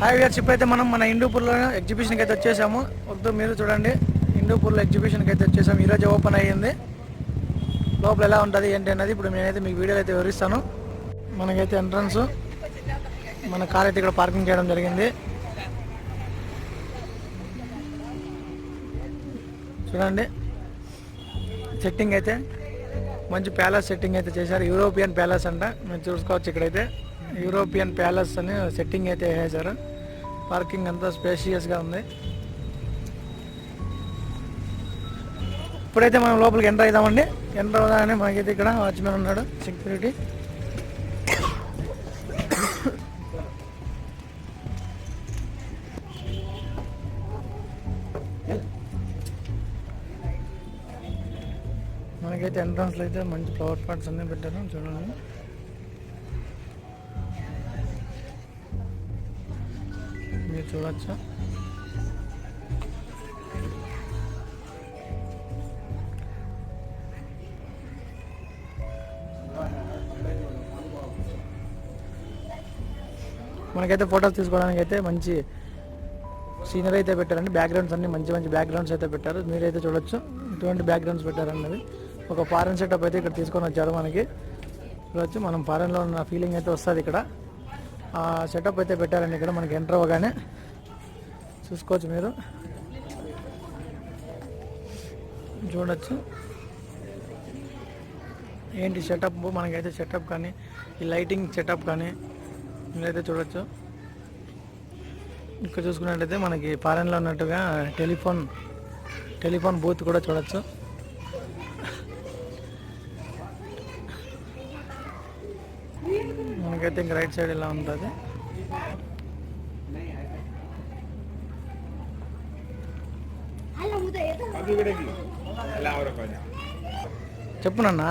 Hi viewers అయితే మనం మన ఇండూపూర్లో ఎగ్జిబిషన్కి అయితే వచ్చేసాము. వద్దు మీరు చూడండి. ఇండూపూర్లో ఎగ్జిబిషన్కి అయితే వచ్చేసాము. ఈరోజు ఓపెన్ అయ్యింది. లోపల ఎలా ఉంటుంది ఏంటి అన్నది ఇప్పుడు నేనైతే మీకు వీడియో అయితే వివరిస్తాను. మనకైతే ఎంట్రన్స్ మన కార్ అయితే ఇక్కడ పార్కింగ్ చేయడం జరిగింది. చూడండి. సెట్టింగ్ అయితే మంచి ప్యాలెస్ సెట్టింగ్ అయితే చేశారు. యూరోపియన్ ప్యాలెస్ అంట. మేము చూసుకోవచ్చు ఇక్కడైతే. యూరోపియన్ ప్యాలెస్ అని సెట్టింగ్ అయితే వేసారు పార్కింగ్ అంతా స్పేషియస్గా ఉంది. ఇప్పుడైతే మనం లోపలికి ఎంటర్ అవుదామండి ఎంటర్ అవుదామని మనకైతే ఇక్కడ వాచ్మెన్ ఉన్నాడు సెక్యూరిటీ మనకైతే ఎంట్రన్స్లో అయితే మంచి ఫ్లవర్ పాట్స్ అన్నీ పెట్టారు చూడండి. చూడొచ్చు? మనకైతే ఫోటోస్ తీసుకోవడానికి అయితే మంచి సీనరీ అయితే పెట్టారండి. బ్యాక్గ్రౌండ్స్ అన్ని మంచి మంచి బ్యాక్గ్రౌండ్స్ అయితే పెట్టారు. మీరైతే చూడొచ్చు. ఇటువంటి బ్యాక్గ్రౌండ్స్ పెట్టారన్నది ఒక ఫారెన్ సెటప్ అయితే ఇక్కడ తీసుకొని వచ్చారు మనకి. చూడొచ్చు. మనం ఫారెన్లో ఉన్న ఫీలింగ్ అయితే వస్తుంది ఇక్కడ. సెటప్ అయితే పెట్టారండి ఇక్కడ మనకి ఎంటర్ అవ్వగానే. చూసుకోవచ్చు మీరు. చూడొచ్చు. ఏంటి సెటప్ మనకైతే సెటప్ కానీ ఈ లైటింగ్ సెటప్ కానీ మీరైతే చూడొచ్చు. ఇక్కడ చూసుకున్నట్టయితే మనకి ఫారెన్లో ఉన్నట్టుగా టెలిఫోన్ టెలిఫోన్ బూత్ కూడా చూడొచ్చు. మనకైతే ఇంక రైట్ సైడ్ ఇలా ఉంటుంది. చెప్పు నాన్న.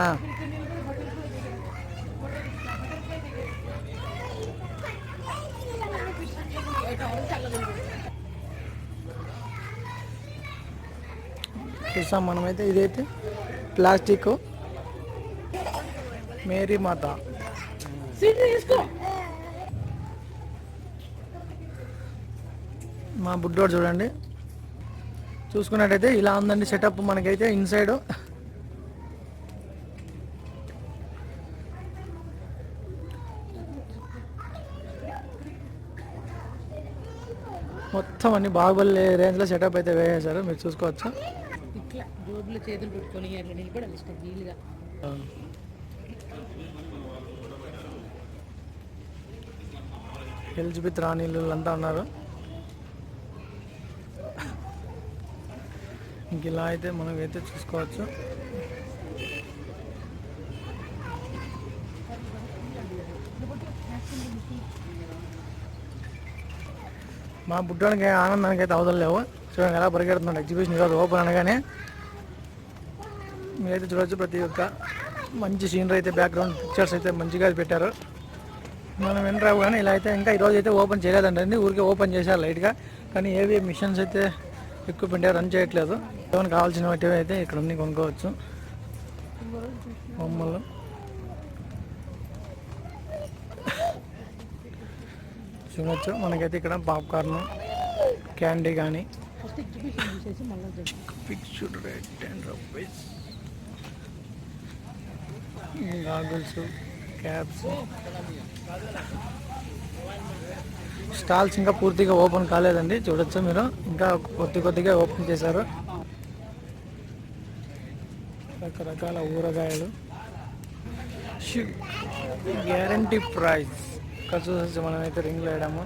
చూసాం మనమైతే ఇదైతే ప్లాస్టిక్. మేరీ మాత. మా బుడ్డోడు చూడండి. చూసుకున్నట్టయితే ఇలా ఉందండి సెటప్ మనకైతే ఇన్సైడ్ మొత్తం అన్ని బాహుబలి రేంజ్లో సెటప్ అయితే వేసేశారు. మీరు చూసుకోవచ్చు? ఇట్లా జోబులో చేతులు పెట్టుకొని అట్లా నిలబడాలి ఇష్టం వీలుగా. ఎలిజబెత్ రాణిలు అంతా ఉన్నారు. ఇంక ఇలా అయితే మనమైతే చూసుకోవచ్చు. మా బుడ్డానికి ఆనందానికి అయితే అవసరం లేవు. చూడండి ఎలా పరిగెడుతున్నాడు. ఎగ్జిబిషన్ ఈరోజు ఓపెన్ అనగానే మీరైతే చూడవచ్చు ప్రతి ఒక్క మంచి సీనరీ అయితే బ్యాక్గ్రౌండ్ పిక్చర్స్ అయితే మంచిగా పెట్టారు. మనం ఎంటర్ కానీ ఇలా అయితే ఇంకా ఈరోజు అయితే ఓపెన్ చేయలేదండి. ఊరికే ఓపెన్ చేశారు లైట్గా కానీ ఏవి మిషన్స్ అయితే ఎక్విప్మెంట్ రన్ చేయట్లేదు. ఏమైనా కావాల్సిన వాటివి అయితే ఇక్కడ అన్ని కొనుక్కోవచ్చు. బొమ్మలు. చూడొచ్చు. మనకైతే ఇక్కడ పాప్కార్న్ క్యాండీ కానీ fixed rate ten rupees goggles. Cabs stalls ఇంకా పూర్తిగా ఓపెన్ కాలేదండి. చూడొచ్చు మీరు? ఇంకా కొద్ది కొద్దిగా ఓపెన్ చేశారు. రకరకాల ఊరగాయలు. గ్యారంటీ ప్రైస్ ఇక్కడ చూసేసి మనమైతే రింగ్లు వేయడము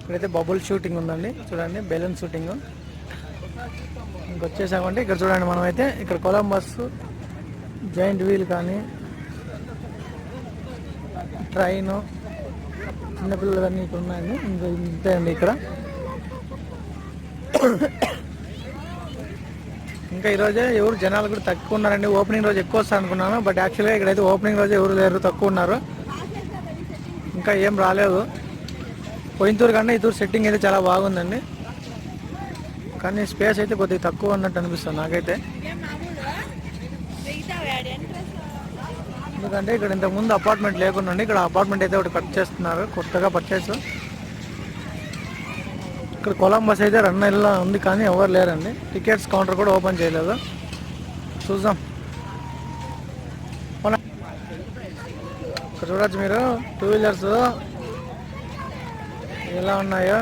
ఇక్కడైతే బబుల్ షూటింగ్ ఉందండి. చూడండి బెలూన్ షూటింగ్ ఇంకొచ్చేసామంటే ఇక్కడ చూడండి మనమైతే ఇక్కడ కొలంబస్ జాయింట్ వీల్ కానీ ట్రైన్ చిన్నపిల్లలన్నీ ఇక్కడ ఉన్నాయండి. ఇంకా ఇంతే అండి ఇక్కడ. ఇంకా ఈరోజే ఎవరు జనాలు కూడా తక్కువ ఉన్నారండి. ఓపెనింగ్ రోజు ఎక్కువ వస్తా అనుకున్నాను. బట్ యాక్చువల్గా ఇక్కడైతే ఓపెనింగ్ రోజు ఎవరు లేరు తక్కువ ఉన్నారు. ఇంకా ఏం రాలేదు. పోయిన తూరు కన్నా ఈ తూరు సెట్టింగ్ అయితే చాలా బాగుందండి. కానీ స్పేస్ అయితే కొద్దిగా తక్కువ ఉన్నట్టు అనిపిస్తుంది నాకైతే. ఎందుకంటే ఇక్కడ ఇంతకుముందు అపార్ట్మెంట్ లేకుండా ఇక్కడ అపార్ట్మెంట్ అయితే ఒకటి కట్ చేస్తున్నారు. కొత్తగా పర్చేస్ ఇక్కడ కొలంబస్ అయితే రన్ ఇలా ఉంది కానీ ఎవరు లేరండి. టికెట్స్ కౌంటర్ కూడా ఓపెన్ చేయలేదు. చూద్దాం. ఇక్కడ చూడవచ్చు మీరు టూ వీలర్స్ ఎలా ఉన్నాయో.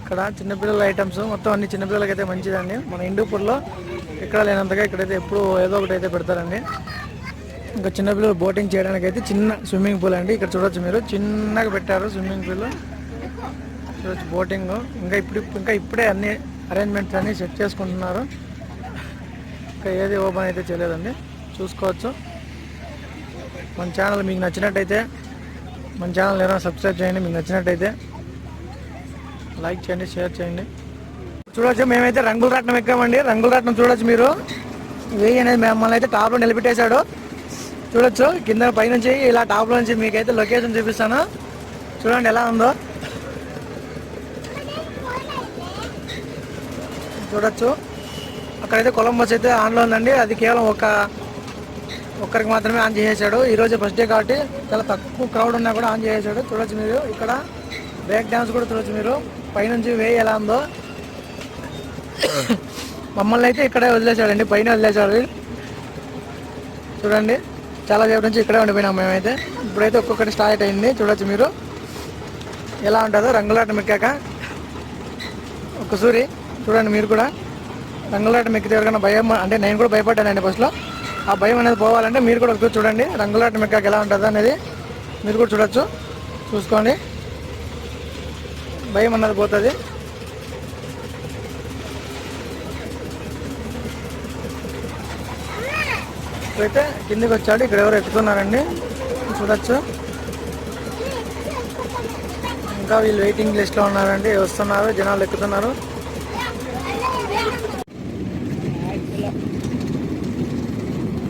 ఇక్కడ చిన్నపిల్లల ఐటమ్స్ మొత్తం అన్ని చిన్నపిల్లలకి అయితే మంచిదండి. మన హిందూపూర్లో ఇక్కడ లేనంతగా ఇక్కడైతే ఎప్పుడు ఏదో ఒకటి అయితే పెడతారండి. ఇంకా చిన్నపిల్లలు బోటింగ్ చేయడానికి అయితే చిన్న స్విమ్మింగ్ పూల్ అండి. ఇక్కడ చూడొచ్చు మీరు. చిన్నగా పెట్టారు స్విమ్మింగ్ పూల్. చూడొచ్చు బోటింగ్. ఇంకా ఇప్పుడు ఇంకా ఇప్పుడే అన్ని అరేంజ్మెంట్స్ అన్నీ సెట్ చేసుకుంటున్నారు. ఇంకా ఏది ఓపెన్ అయితే చేయలేదండి. చూసుకోవచ్చు. మన ఛానల్ మీకు నచ్చినట్టయితే మన ఛానల్ ఏమైనా సబ్స్క్రైబ్ చేయండి. మీకు నచ్చినట్టయితే లైక్ చేయండి షేర్ చేయండి. చూడొచ్చు మేమైతే రంగుల రత్నం ఎక్కామండి. రంగుల రత్నం చూడొచ్చు మీరు. వెయ్యి అనేది మమ్మల్ని అయితే టాప్లో నిలబెట్టేశాడు. చూడొచ్చు కింద పైనుంచి ఇలా టాప్లో నుంచి మీకైతే లొకేషన్ చూపిస్తాను. చూడండి ఎలా ఉందో. చూడొచ్చు. అక్కడైతే కొలంబస్ అయితే ఆన్లో ఉందండి. అది కేవలం ఒక ఒక్కరికి మాత్రమే ఆన్ చేసేసాడు. ఈరోజు ఫస్ట్ డే కాబట్టి చాలా తక్కువ క్రౌడ్ ఉన్నా కూడా ఆన్ చేసేసాడు. చూడొచ్చు మీరు. ఇక్కడ బ్రేక్ డ్యాన్స్ కూడా చూడొచ్చు మీరు. పైనుంచి వేయి ఎలా ఉందో. మమ్మల్ని అయితే ఇక్కడే వదిలేశాడండి పైన వదిలేశాడు. చూడండి చాలా సేపు నుంచి ఇక్కడే ఉండిపోయినాం మేమైతే. ఇప్పుడైతే ఒక్కొక్కటి స్టార్ట్ అయింది చూడొచ్చు మీరు. ఎలా ఉంటుందో రంగులాట మెక్కాక ఒక సూరి చూడండి మీరు కూడా. రంగులాట మెక్కితే ఎవరికైనా భయం అంటే నేను కూడా భయపడ్డానండి ఫస్ట్లో ఆ భయం అనేది పోవాలంటే మీరు కూడా ఒకసారి చూడండి రంగులాట మెక్కాక ఎలా ఉంటుందో అనేది మీరు కూడా చూడొచ్చు. చూసుకోండి. భయం అన్నది పోతుంది. అయితే కిందికి వచ్చాడు. ఇక్కడ ఎవరు ఎక్కుతున్నారండి చూడొచ్చు. ఇంకా వీళ్ళు వెయిటింగ్ లిస్ట్లో ఉన్నారండి. వస్తున్నారు. జనాలు ఎక్కుతున్నారు.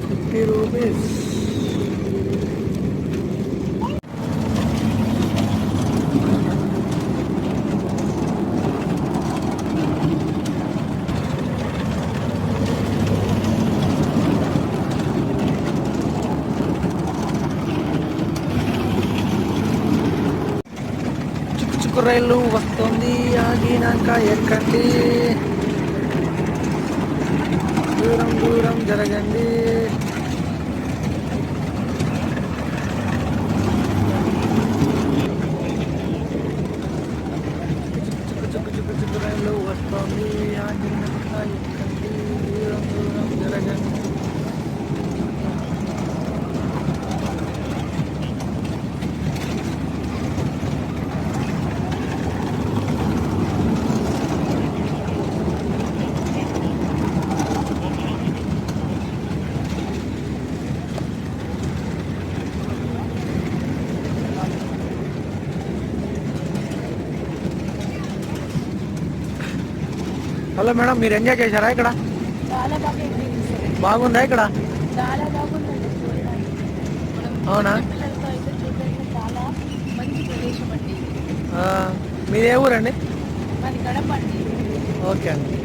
Fifty rupees. రైలు వస్తుంది. ఆగినాక ఎక్కండి. దూరం దూరం జరగండి చుక్కు చుక్కు చుక్కు చుక్కు రైలు వస్తుంది ఆగినాక ఎక్కండి దూరం దూరం జరగండి హలో మేడం మీరు ఎంజాయ్ చేశారా ఇక్కడ? బాగుందా ఇక్కడ? అవునా? మీది ఏ ఊరండి? ఓకే అండి.